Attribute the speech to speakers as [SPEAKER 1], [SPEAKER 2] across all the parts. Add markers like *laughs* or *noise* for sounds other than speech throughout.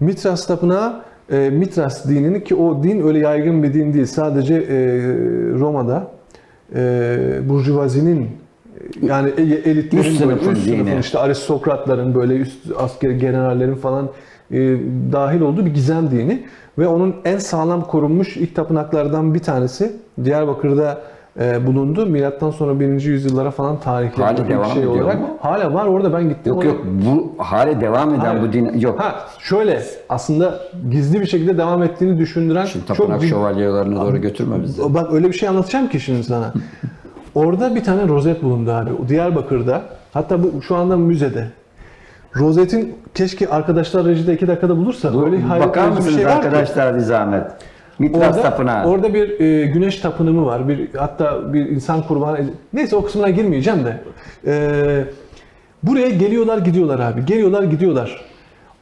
[SPEAKER 1] Mitras tapınağı e, Mitras dinini ki o din öyle yaygın bir din değil. Sadece e, Roma'da e, burjuvazinin yani e- elitlerin
[SPEAKER 2] Üst
[SPEAKER 1] böyle
[SPEAKER 2] sınıfın
[SPEAKER 1] üst sınıfın işte aristokratların böyle üst asker generallerin falan e, dahil olduğu bir gizem dini ve onun en sağlam korunmuş ilk tapınaklardan bir tanesi Diyarbakır'da e, bulundu. Milattan sonra 1. yüzyıllara falan tarihli
[SPEAKER 2] Hala
[SPEAKER 1] bir
[SPEAKER 2] devam
[SPEAKER 1] şey olarak.
[SPEAKER 2] mu?
[SPEAKER 1] Hala var orada ben gittim.
[SPEAKER 2] Yok
[SPEAKER 1] Orada-
[SPEAKER 2] yok bu hale devam eden
[SPEAKER 1] Hayır.
[SPEAKER 2] bu din yok.
[SPEAKER 1] Ha şöyle aslında gizli bir şekilde devam ettiğini düşündüren
[SPEAKER 2] Şimdi
[SPEAKER 1] çok
[SPEAKER 2] tapınak
[SPEAKER 1] ciddi-
[SPEAKER 2] şövalyelerine doğru götürme bizi.
[SPEAKER 1] Bak öyle bir şey anlatacağım ki şimdi sana. *laughs* Orada bir tane rozet bulundu abi. Diyarbakır'da. Hatta bu şu anda müzede. Rozetin keşke arkadaşlar rejide iki dakikada bulursa öyle hayret
[SPEAKER 2] Bakar
[SPEAKER 1] bir
[SPEAKER 2] mısınız
[SPEAKER 1] şey var ki.
[SPEAKER 2] arkadaşlar bir zahmet? Mitras
[SPEAKER 1] Orada,
[SPEAKER 2] Tapınağı.
[SPEAKER 1] orada bir e, güneş tapınımı var. Bir hatta bir insan kurbanı. Neyse o kısmına girmeyeceğim de. E, buraya geliyorlar gidiyorlar abi. Geliyorlar gidiyorlar.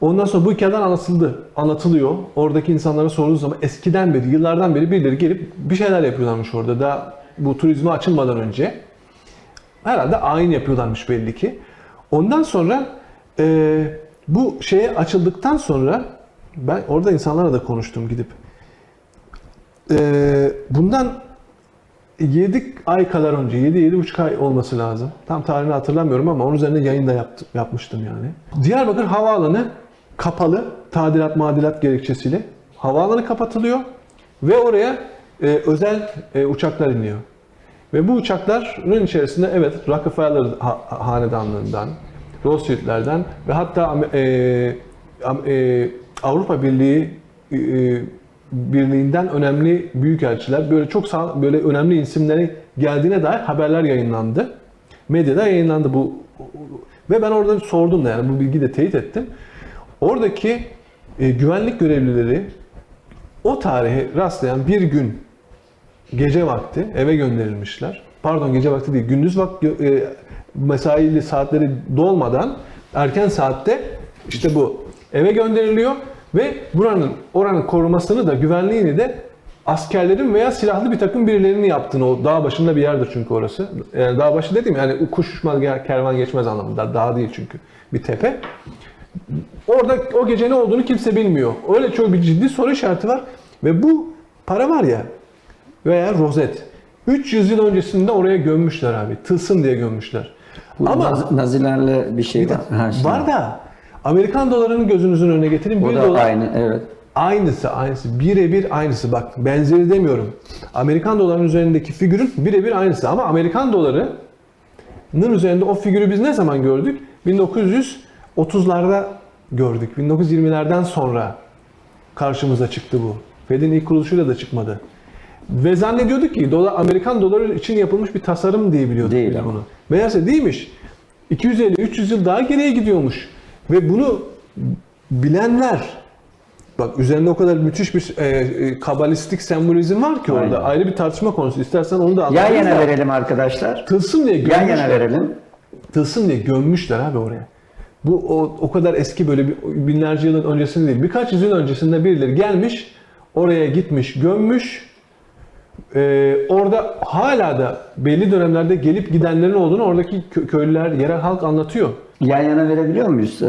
[SPEAKER 1] Ondan sonra bu hikayeden anlatıldı. Anlatılıyor. Oradaki insanlara sorduğu zaman eskiden beri, yıllardan beri birileri gelip bir şeyler yapıyorlarmış orada. Daha bu turizme açılmadan önce. Herhalde ayin yapıyorlarmış belli ki. Ondan sonra e, bu şeye açıldıktan sonra ben orada insanlarla da konuştum gidip. Ee, bundan 7 ay kadar önce, 7-7,5 ay olması lazım. Tam tarihini hatırlamıyorum ama onun üzerine yayın da yaptım, yapmıştım yani. Diyarbakır Havaalanı kapalı, tadilat madilat gerekçesiyle. Havaalanı kapatılıyor ve oraya e, özel e, uçaklar iniyor. Ve bu uçakların içerisinde evet Rockefeller ha- hanedanlığından, Rothschild'lerden ve hatta e, e, Avrupa Birliği e, Birliği'nden önemli büyükelçiler, böyle çok sağ, böyle önemli isimlerin geldiğine dair haberler yayınlandı. Medyada yayınlandı bu. Ve ben orada sordum da yani bu bilgiyi de teyit ettim. Oradaki e, güvenlik görevlileri o tarihe rastlayan bir gün gece vakti eve gönderilmişler. Pardon gece vakti değil, gündüz vakti e, mesaili saatleri dolmadan erken saatte işte bu eve gönderiliyor ve buranın oranın korumasını da güvenliğini de askerlerin veya silahlı bir takım birilerinin yaptığını o dağ başında bir yerdir çünkü orası. Yani dağ başı dediğim yani kuş uçmaz kervan geçmez anlamında. Dağ değil çünkü bir tepe. Orada o gece ne olduğunu kimse bilmiyor. Öyle çok bir ciddi soru işareti var. Ve bu para var ya veya rozet. 300 yıl öncesinde oraya gömmüşler abi. Tılsım diye gömmüşler.
[SPEAKER 2] Bu
[SPEAKER 1] Ama
[SPEAKER 2] Naz- Nazilerle bir şey var. Ha, şimdi.
[SPEAKER 1] var da Amerikan dolarını gözünüzün önüne getirin.
[SPEAKER 2] O da
[SPEAKER 1] dolar
[SPEAKER 2] aynı evet.
[SPEAKER 1] aynısı, aynısı. Birebir aynısı. Bak benzeri demiyorum. Amerikan dolarının üzerindeki figürün birebir aynısı. Ama Amerikan dolarının üzerinde o figürü biz ne zaman gördük? 1930'larda gördük. 1920'lerden sonra karşımıza çıktı bu. Fed'in ilk kuruluşuyla da çıkmadı. Ve zannediyorduk ki dolar, Amerikan doları için yapılmış bir tasarım diye biliyorduk
[SPEAKER 2] Değil
[SPEAKER 1] biz bunu. Meğerse değilmiş. 250-300 yıl daha geriye gidiyormuş. Ve bunu bilenler Bak üzerinde o kadar müthiş bir e, e, kabalistik sembolizm var ki orada.
[SPEAKER 2] Aynen.
[SPEAKER 1] Ayrı bir tartışma konusu. İstersen onu da
[SPEAKER 2] Yan
[SPEAKER 1] anlatırız
[SPEAKER 2] yana
[SPEAKER 1] da.
[SPEAKER 2] verelim arkadaşlar.
[SPEAKER 1] Tılsım diye
[SPEAKER 2] Yan
[SPEAKER 1] gömmüşler.
[SPEAKER 2] yana verelim.
[SPEAKER 1] Tılsım diye gömmüşler abi oraya. Bu o, o kadar eski böyle binlerce yılın öncesinde değil. Birkaç yüzyıl öncesinde birileri gelmiş, oraya gitmiş, gömmüş. Ee, orada hala da belli dönemlerde gelip gidenlerin olduğunu oradaki kö- köylüler, yerel halk anlatıyor.
[SPEAKER 2] Yan yana verebiliyor muyuz? Ee,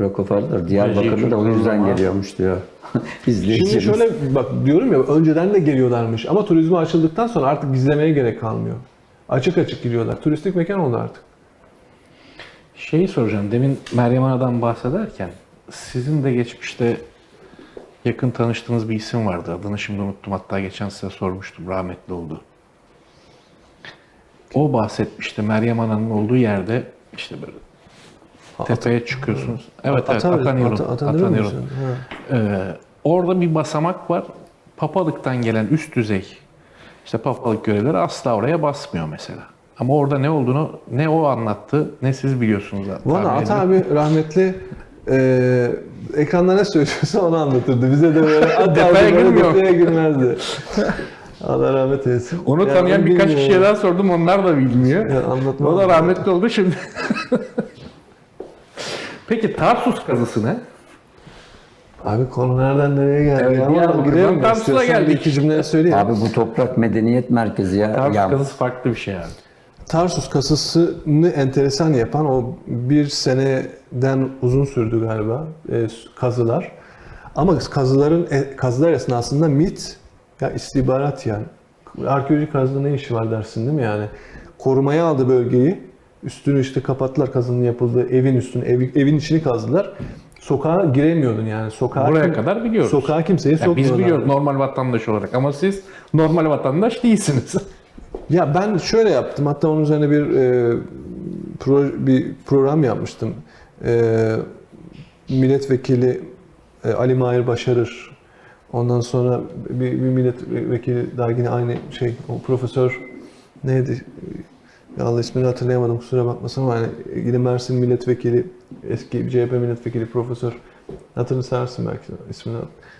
[SPEAKER 2] Rockefeller Diyarbakır'da da o yüzden geliyormuş diyor. *laughs* İzleyicimiz.
[SPEAKER 1] Şimdi şöyle bak diyorum ya önceden de geliyorlarmış ama turizme açıldıktan sonra artık gizlemeye gerek kalmıyor. Açık açık giriyorlar. Turistik mekan oldu artık.
[SPEAKER 3] Şeyi soracağım. Demin Meryem Ana'dan bahsederken sizin de geçmişte yakın tanıştığınız bir isim vardı. Adını şimdi unuttum. Hatta geçen size sormuştum. Rahmetli oldu. O bahsetmişti. Meryem Ana'nın olduğu yerde işte böyle tepeye çıkıyorsunuz. Evet evet.
[SPEAKER 1] Ata-
[SPEAKER 3] Atan Yurun.
[SPEAKER 1] Ata- Atan
[SPEAKER 3] Atan
[SPEAKER 1] Yurun
[SPEAKER 3] Yurun.
[SPEAKER 1] musun? Ha.
[SPEAKER 3] Ee, orada bir basamak var. Papalıktan gelen üst düzey işte papalık görevlileri asla oraya basmıyor mesela. Ama orada ne olduğunu ne o anlattı ne siz biliyorsunuz.
[SPEAKER 1] Valla
[SPEAKER 3] tahmin
[SPEAKER 1] Ata abi rahmetli e, ekranda ne söylüyorsa onu anlatırdı. Bize de böyle *laughs* at
[SPEAKER 3] Detaya
[SPEAKER 1] aldı böyle
[SPEAKER 3] girmiyor.
[SPEAKER 1] detaya girmezdi. Allah rahmet eylesin.
[SPEAKER 3] Onu
[SPEAKER 1] Ya,
[SPEAKER 3] tanıyan
[SPEAKER 1] onu
[SPEAKER 3] birkaç
[SPEAKER 1] bilmiyorum.
[SPEAKER 3] kişiye daha sordum onlar da bilmiyor.
[SPEAKER 1] Ya, anlatmam.
[SPEAKER 3] o da rahmetli oldu şimdi. Peki Tarsus kazısı ne?
[SPEAKER 1] Abi konu nereden nereye geldi
[SPEAKER 3] Evet,
[SPEAKER 1] ya?
[SPEAKER 3] Diyarbakır'dan
[SPEAKER 1] girelim mi?
[SPEAKER 3] Tarsus'a
[SPEAKER 1] İstiyorsan
[SPEAKER 3] geldik.
[SPEAKER 1] Bir iki cümle söyleyeyim.
[SPEAKER 2] Abi bu toprak medeniyet merkezi ya.
[SPEAKER 3] Tarsus kazısı farklı bir şey abi.
[SPEAKER 1] Tarsus kasısını enteresan yapan o bir seneden uzun sürdü galiba e, kazılar. Ama kazıların e, kazılar esnasında mit ya istihbarat yani arkeoloji kazıda ne işi var dersin değil mi yani? Korumaya aldı bölgeyi. Üstünü işte kapattılar kazının yapıldığı evin üstünü, ev- evin içini kazdılar. Sokağa giremiyordun yani. Sokağa
[SPEAKER 3] Buraya
[SPEAKER 1] kim-
[SPEAKER 3] kadar biliyoruz.
[SPEAKER 1] Sokağa kimseyi
[SPEAKER 3] Ya
[SPEAKER 1] sokmuyorlar.
[SPEAKER 3] biz biliyoruz normal vatandaş olarak ama siz normal vatandaş değilsiniz. *laughs*
[SPEAKER 1] Ya ben şöyle yaptım. Hatta onun üzerine bir e, pro- bir program yapmıştım. E, milletvekili e, Ali Mahir Başarır. Ondan sonra bir, bir milletvekili daha yine aynı şey. O profesör neydi? Ya Allah ismini hatırlayamadım kusura bakmasın ama yani yine Mersin milletvekili eski CHP milletvekili profesör hatırını sararsın belki ismini.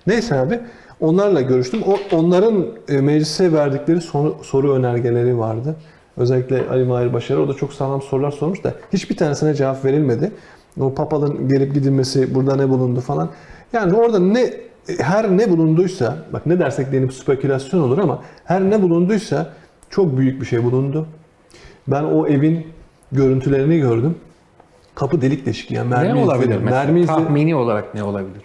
[SPEAKER 1] Neyse abi onlarla görüştüm. O, onların e, meclise verdikleri soru, soru önergeleri vardı. Özellikle Ali Mahir Başarı o da çok sağlam sorular sormuş da hiçbir tanesine cevap verilmedi. O papalın gelip gidilmesi, burada ne bulundu falan. Yani orada ne her ne bulunduysa, bak ne dersek denip spekülasyon olur ama her ne bulunduysa çok büyük bir şey bulundu. Ben o evin görüntülerini gördüm. Kapı delik deşik yani mermi
[SPEAKER 3] ne olabilir
[SPEAKER 1] izleri, mermi izleri.
[SPEAKER 3] Tahmini olarak ne olabilir?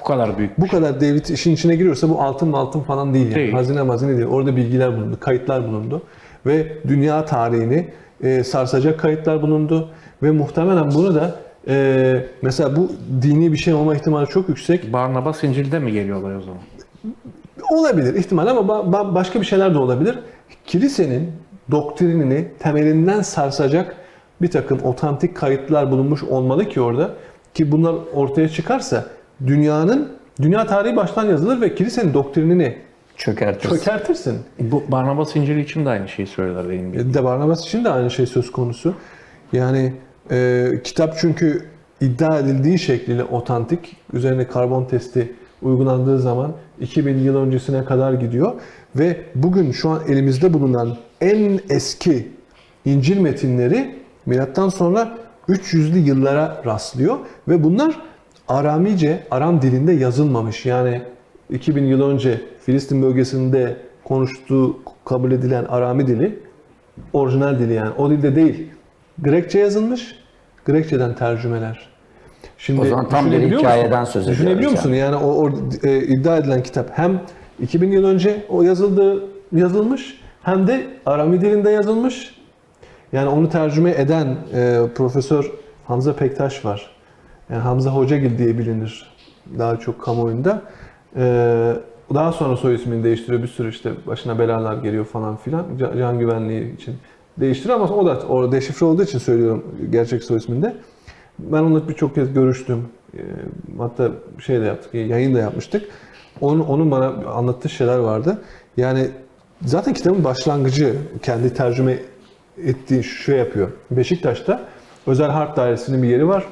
[SPEAKER 3] Bu kadar büyük.
[SPEAKER 1] Bu kadar devlet işin içine giriyorsa bu altın altın falan değil yani.
[SPEAKER 3] Değil.
[SPEAKER 1] Hazine mazine değil. Orada bilgiler bulundu, kayıtlar bulundu. Ve dünya tarihini e, sarsacak kayıtlar bulundu. Ve muhtemelen bunu da e, mesela bu dini bir şey olma ihtimali çok yüksek.
[SPEAKER 3] Barnabas İncil'de mi geliyorlar o zaman?
[SPEAKER 1] Olabilir ihtimal ama ba- ba- başka bir şeyler de olabilir. Kilisenin doktrinini temelinden sarsacak bir takım otantik kayıtlar bulunmuş olmalı ki orada ki bunlar ortaya çıkarsa dünyanın dünya tarihi baştan yazılır ve kilisenin doktrinini
[SPEAKER 2] Çökertirsin.
[SPEAKER 1] çökertirsin.
[SPEAKER 3] Bu Barnabas İncil için de aynı şeyi söylüyorlar benim bildiğim.
[SPEAKER 1] De Barnabas için de aynı şey söz konusu. Yani e, kitap çünkü iddia edildiği şekliyle otantik, üzerine karbon testi uygulandığı zaman 2000 yıl öncesine kadar gidiyor ve bugün şu an elimizde bulunan en eski İncil metinleri milattan sonra 300'lü yıllara rastlıyor ve bunlar Aramice, Aram dilinde yazılmamış. Yani 2000 yıl önce Filistin bölgesinde konuştuğu kabul edilen Arami dili orijinal dili yani. O dilde değil. Grekçe yazılmış. Grekçeden tercümeler. Şimdi
[SPEAKER 2] O zaman tam bir hikayeden
[SPEAKER 1] musun?
[SPEAKER 2] söz ediyoruz
[SPEAKER 1] Düşünebiliyor musun? Yani o, o e, iddia edilen kitap hem 2000 yıl önce o yazıldığı yazılmış hem de Arami dilinde yazılmış. Yani onu tercüme eden e, Profesör Hamza Pektaş var. Yani Hamza Hocagil diye bilinir daha çok kamuoyunda. E, daha sonra soy ismini değiştiriyor. Bir sürü işte başına belalar geliyor falan filan. Can, güvenliği için değiştiriyor ama o da orada deşifre olduğu için söylüyorum gerçek soy isminde. Ben onunla birçok kez görüştüm. E, hatta şey de yaptık, yayın da yapmıştık. Onun, onun bana anlattığı şeyler vardı. Yani zaten kitabın başlangıcı kendi tercüme ettiği şu yapıyor. Beşiktaş'ta Özel Harp Dairesi'nin bir yeri var.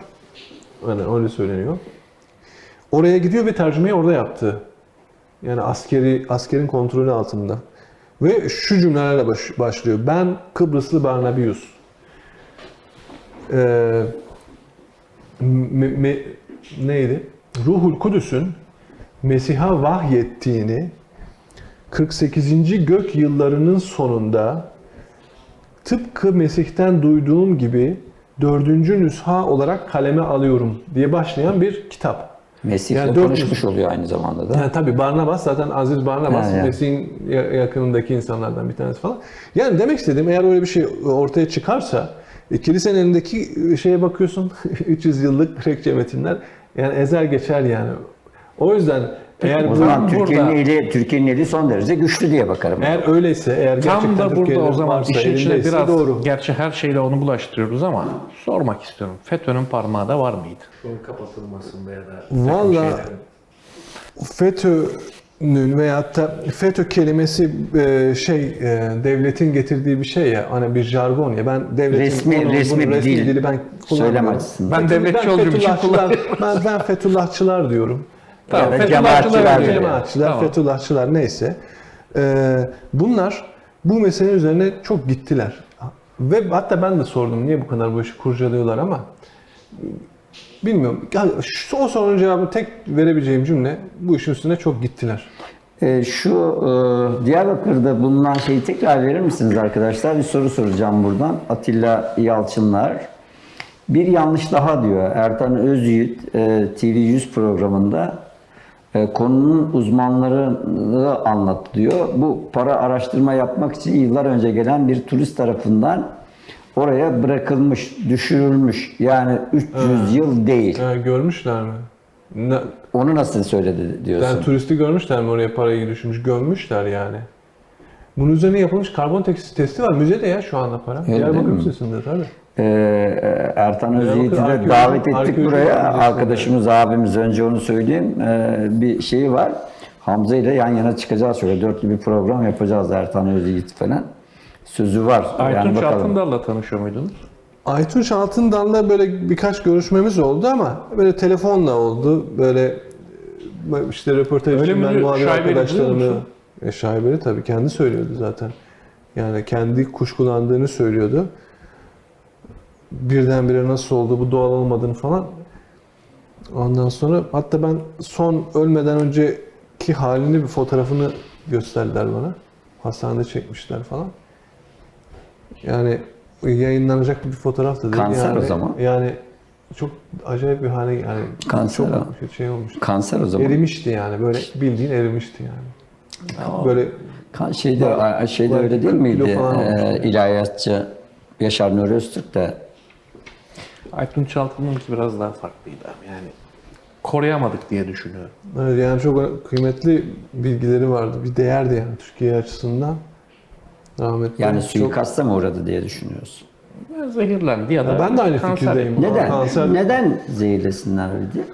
[SPEAKER 1] Yani öyle söyleniyor. Oraya gidiyor ve tercümeyi orada yaptı. Yani askeri askerin kontrolü altında. Ve şu cümlelerle baş- başlıyor. Ben Kıbrıslı Barnabius. Ee, me- me- neydi? Ruhul Kudüs'ün Mesih'a vahyettiğini 48. gök yıllarının sonunda tıpkı Mesih'ten duyduğum gibi dördüncü nüsha olarak kaleme alıyorum diye başlayan bir kitap.
[SPEAKER 2] Mesih'le
[SPEAKER 1] Yani
[SPEAKER 2] konuşmuş oluyor aynı zamanda da.
[SPEAKER 1] Yani tabii Barnabas zaten Aziz Barnabas
[SPEAKER 2] Ha, ya.
[SPEAKER 1] Mesih'in ya- yakınındaki insanlardan bir tanesi falan. Yani demek istediğim eğer öyle bir şey ortaya çıkarsa e, kilisenin elindeki şeye bakıyorsun *laughs* 300 yıllık Grekçe metinler yani ezer geçer yani. O yüzden eğer
[SPEAKER 2] O
[SPEAKER 1] bu-
[SPEAKER 2] zaman Türkiye'nin eli, Türkiye'nin eli son derece güçlü diye bakarım.
[SPEAKER 1] eğer öyleyse eğer
[SPEAKER 3] Tam
[SPEAKER 1] gerçekten
[SPEAKER 3] da burada o zaman işin içine biraz,
[SPEAKER 1] doğru.
[SPEAKER 3] gerçi her şeyle onu bulaştırıyoruz ama sormak istiyorum. FETÖ'nün parmağı da var mıydı? Bunun kapatılmasında ya da
[SPEAKER 1] Valla FETÖ'nün veyahut da FETÖ kelimesi e, şey e, devletin getirdiği bir şey ya hani bir jargon ya ben devletin
[SPEAKER 2] Resmi-
[SPEAKER 1] onu-
[SPEAKER 2] resmi
[SPEAKER 1] bunu,
[SPEAKER 2] dil.
[SPEAKER 1] dili ben kullanmıyorum.
[SPEAKER 3] Ben devletçi olduğum için
[SPEAKER 1] Fethullahçılar- ben, ben Fethullahçılar diyorum.
[SPEAKER 3] Tamam,
[SPEAKER 2] Ya da
[SPEAKER 3] diyelim.
[SPEAKER 1] Cemaatçiler,
[SPEAKER 3] Tamam.
[SPEAKER 1] Fethullahçılar neyse. Ee, bunlar bu meselenin üzerine çok gittiler. Ve hatta ben de sordum niye bu kadar bu işi kurcalıyorlar ama bilmiyorum. Ya şu- o sorunun cevabını tek verebileceğim cümle bu işin üstüne çok gittiler.
[SPEAKER 2] Ee, şu e, Diyarbakır'da bulunan şeyi tekrar verir misiniz arkadaşlar? Bir soru soracağım buradan. Atilla Yalçınlar. Bir yanlış daha diyor. Ertan Özyiğit e, TV100 programında e, konunun uzmanlarını anlattı diyor. Bu para araştırma yapmak için yıllar önce gelen bir turist tarafından oraya bırakılmış, düşürülmüş. Yani 300 yıl değil.
[SPEAKER 1] Ha, görmüşler mi? Ne,
[SPEAKER 2] Onu nasıl söyledi diyorsun?
[SPEAKER 1] yani turisti görmüşler mi oraya parayı düşmüş? Gömmüşler yani. Bunun üzerine yapılmış karbon testi testi var. Müzede ya şu anda para.
[SPEAKER 2] değil
[SPEAKER 1] Diyarbakır? Müzesi'nde tabii.
[SPEAKER 2] Ee, Ertan Özyiğit'i de davet ettik buraya. Arkadaşımız, abimiz önce onu söyleyeyim. Ee, bir şeyi var. Hamza ile yan yana çıkacağız şöyle. Dörtlü bir program yapacağız Ertan Özyiğit falan. Sözü var.
[SPEAKER 3] Aytunç
[SPEAKER 2] bakalım.
[SPEAKER 3] Altındal'la tanışıyor muydunuz?
[SPEAKER 1] Aytunç Altındal'la böyle birkaç görüşmemiz oldu ama böyle telefonla oldu. Böyle işte röportaj
[SPEAKER 3] Öyle
[SPEAKER 1] için ben
[SPEAKER 3] mi?
[SPEAKER 1] muhabir arkadaşlarımı... E, şaibeli tabii kendi söylüyordu zaten. Yani kendi kuşkulandığını söylüyordu. Birdenbire nasıl oldu, bu doğal olmadığını falan. Ondan sonra hatta ben son ölmeden önceki halini bir fotoğrafını gösterdiler bana. Hastanede çekmişler falan. Yani yayınlanacak bir fotoğraf da değil.
[SPEAKER 2] Kanser
[SPEAKER 1] yani,
[SPEAKER 2] o zaman.
[SPEAKER 1] Yani çok acayip bir hale yani
[SPEAKER 2] Kanser
[SPEAKER 1] çok şey olmuş.
[SPEAKER 2] Kanser o zaman.
[SPEAKER 1] Erimişti yani böyle bildiğin erimişti yani. Böyle
[SPEAKER 2] Kan- Şeyde,
[SPEAKER 1] Var.
[SPEAKER 2] şeyde
[SPEAKER 1] Var.
[SPEAKER 2] öyle değil
[SPEAKER 1] 40 kilo
[SPEAKER 2] miydi? Ee, ilahiyatçı Yaşar Nuri Öztürk de
[SPEAKER 3] Aytunç Altındal'ınki biraz daha farklıydı. Yani koruyamadık diye düşünüyorum.
[SPEAKER 1] Evet, yani çok kıymetli bilgileri vardı. Bir değerdi yani Türkiye açısından. Rahmetli.
[SPEAKER 2] yani
[SPEAKER 1] Çok-
[SPEAKER 2] suikasta mı uğradı diye düşünüyorsun.
[SPEAKER 3] Ya zehirlendi ya da
[SPEAKER 1] Ya ben de aynı
[SPEAKER 3] kanser.
[SPEAKER 1] fikirdeyim.
[SPEAKER 2] Neden?
[SPEAKER 1] Kanser-
[SPEAKER 2] Neden zehirlesinler öyle?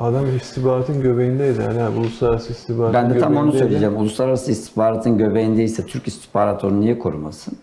[SPEAKER 1] Adam istihbaratın göbeğindeydi yani, yani uluslararası istihbaratın
[SPEAKER 2] Ben de tam onu söyleyeceğim. Uluslararası istihbaratın göbeğindeyse Türk istihbaratı onu niye korumasın?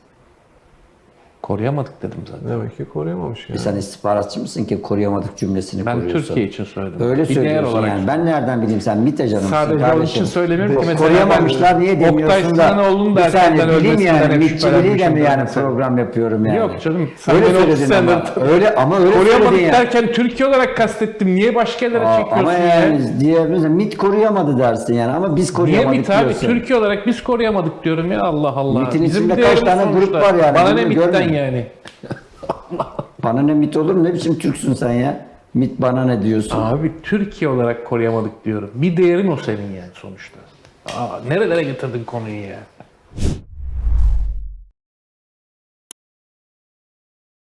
[SPEAKER 3] Koruyamadık dedim zaten.
[SPEAKER 1] Demek ki koruyamamış yani.
[SPEAKER 2] E sen istihbaratçı mısın ki koruyamadık cümlesini
[SPEAKER 3] Ben
[SPEAKER 2] koruyorsun?
[SPEAKER 3] Türkiye için söyledim.
[SPEAKER 2] Öyle
[SPEAKER 3] Bir
[SPEAKER 2] söylüyorsun
[SPEAKER 3] olarak
[SPEAKER 2] yani. Ben nereden bileyim sen MİT ajanı mısın
[SPEAKER 3] Sadece onun
[SPEAKER 2] kardeşim?
[SPEAKER 3] için söylemiyorum ki. Mesela
[SPEAKER 2] Koruyamamışlar
[SPEAKER 3] ben
[SPEAKER 2] niye demiyorsun
[SPEAKER 3] Oktay
[SPEAKER 2] da.
[SPEAKER 3] Sinanoğlu'nun da
[SPEAKER 2] bileyim
[SPEAKER 3] ölmesinden
[SPEAKER 2] yani.
[SPEAKER 3] hep
[SPEAKER 2] MİTçiliğiyle mi
[SPEAKER 3] şüphelenmişim
[SPEAKER 2] yani program yapıyorum yani?
[SPEAKER 3] Yok canım, sen
[SPEAKER 2] Öyle söyledin ama. Öyle ama öyle
[SPEAKER 3] Koruyamadık
[SPEAKER 2] söyledin yani.
[SPEAKER 3] derken Türkiye olarak kastettim. Niye başka yerlere çekiyorsun
[SPEAKER 2] ama
[SPEAKER 3] ya?
[SPEAKER 2] yani diye mesela MİT koruyamadı dersin yani ama biz
[SPEAKER 3] Niye
[SPEAKER 2] koruyamadık
[SPEAKER 3] MIT abi? Türkiye olarak biz koruyamadık diyorum ya Allah Allah.
[SPEAKER 2] MIT'in içinde kaç tane grup var yani,
[SPEAKER 3] Bana ne MIT'ten. Yani?
[SPEAKER 2] Bana ne MİT olur mu? Ne biçim Türksün sen ya? MİT bana ne diyorsun?
[SPEAKER 3] Abi Türkiye olarak koruyamadık diyorum. Bir değerin o senin yani sonuçta. Aa, nerelere getirdin konuyu ya?